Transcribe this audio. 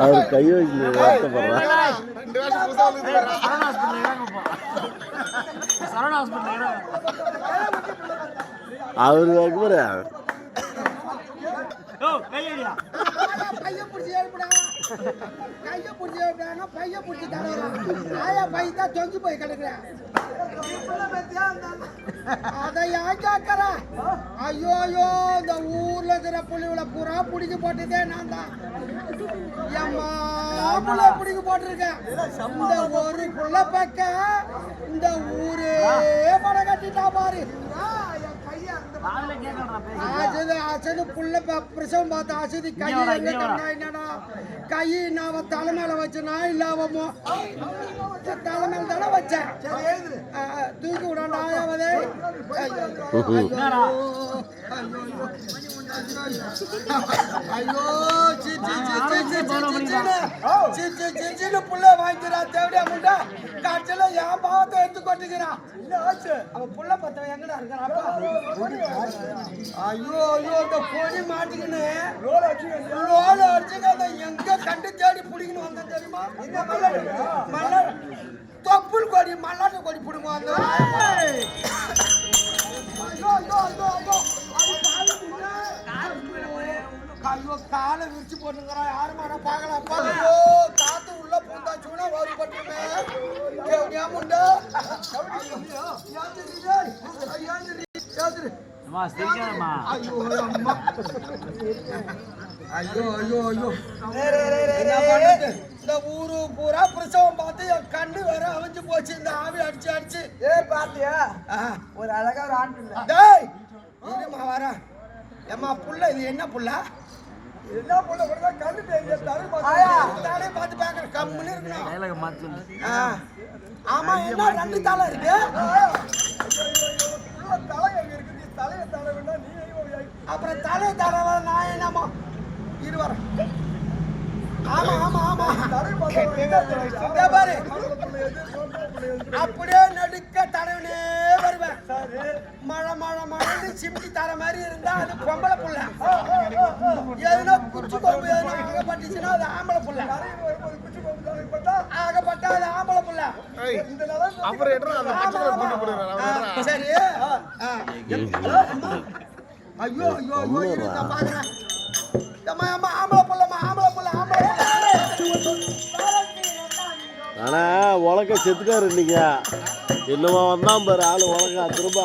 அவர் கை வைக்கல வருத்தப்படுறான் அவர் வைக்கப்படுற கைய பிடிச்சி பைய பிடிச்சி தரோம் பைய தான் தொங்கி போய் கிடக்குறேன். அதை ஏன் கேட்கற ஐயோ ஐயோ இந்த ஊர்ல இருக்கிற புள்ளிகளை பூரா பிடிச்சி போட்டதே நான் தான். எம்மா புள்ள பிடிக்க போட்டிருக்கேன். இந்த ஒரு புள்ள பக்க இந்த ஊரே படம் கட்டிட்டா பாரு. பிரசவம் பார்த்து அசதி கை என்னன்னா கை நான் அவன் தலைமையில வச்சனா இல்ல அவன் தலைமையில தானே வச்சேன். தூக்கி விடாண்டா அவதே. ஐயோ. ஐயோ சின்னு. புள்ள வாங்கிக்கிறா தேவடியா முண்டா காய்ச்சல என் பாவத்தை எடுத்து கொட்டுக்கிறான் அவன் புள்ள பத்தவன் எங்கடா இருக்கிறான் ஐயோ ஐயோ இந்த பொடி மாட்டிக்கின்னு. ரோல அடிச்சுங்க அதை எங்க கண்டு தேடி பிடிக்கணும் வந்தேன் தெரியுமா? மலர்? தொப்புள் கொடி மல்லாட்டு கொடி பிடுங்க வந்தோம் ஐயோ காலை விரிச்சு போட்டுங்கிறான் யாருமான பார்க்கலாம் ஐயோ காத்து உள்ள பூந்தாச்சுன்னா வருபட்டுமே எப்படியா முண்டா அம்மா சிரிக்காதம்மா ஐயோ அம்மா. ஐயோ ஐயோ? இந்த ஊரு பூரா பிரசவம் பார்த்து என் கண்ணு வேற அவிஞ்சு போச்சு. இந்த ஆவி அடிச்சு அடிச்சு. ஏ பாத்தியா. ஒரு அழகா ஒரு ஆண் பிள்ளை. டேய் வர ஏம்மா புள்ள இது என்ன புள்ள? என்ன புள்ள கூட கண்ணு தெரிஞ்ச தரு ஆயா. தாலே பார்த்து பார்க்கற கம்முன்னு இருக்கணும். டைலாக. ஆமா என்ன ரெண்டு தலை இருக்கு? தலை எங்க இருக்கு? நீ தலைய தலை வேணா நீ அப்புறம் தலை தரவ நான் என்னமோ இரு வரேன் ஆமா ஆமா ஆமா. தலை அப்படியே சிமிட்டி தர மாதிரி இருந்தா அது பொம்பளை புள்ள. எதுனா குச்சி கொம்பு எதுனா ஆகப்பட்டுச்சுன்னா அது ஆம்பளை புள்ள. ஆகப்பட்டா அது ஆம்பளை புள்ள. சரி. ஐயோ ஐயோ ஐயோ நான் பார்க்கறேன். அம்மா அம்மா ஆம்பளை புள்ளம்மா ஆம்பளை புள்ள ஆம்பளை ஆனா உலக செத்துட்டாரு இன்னைக்கு. என்னமா வந்தான் பாரு ஆளு உலகம் திரும்ப.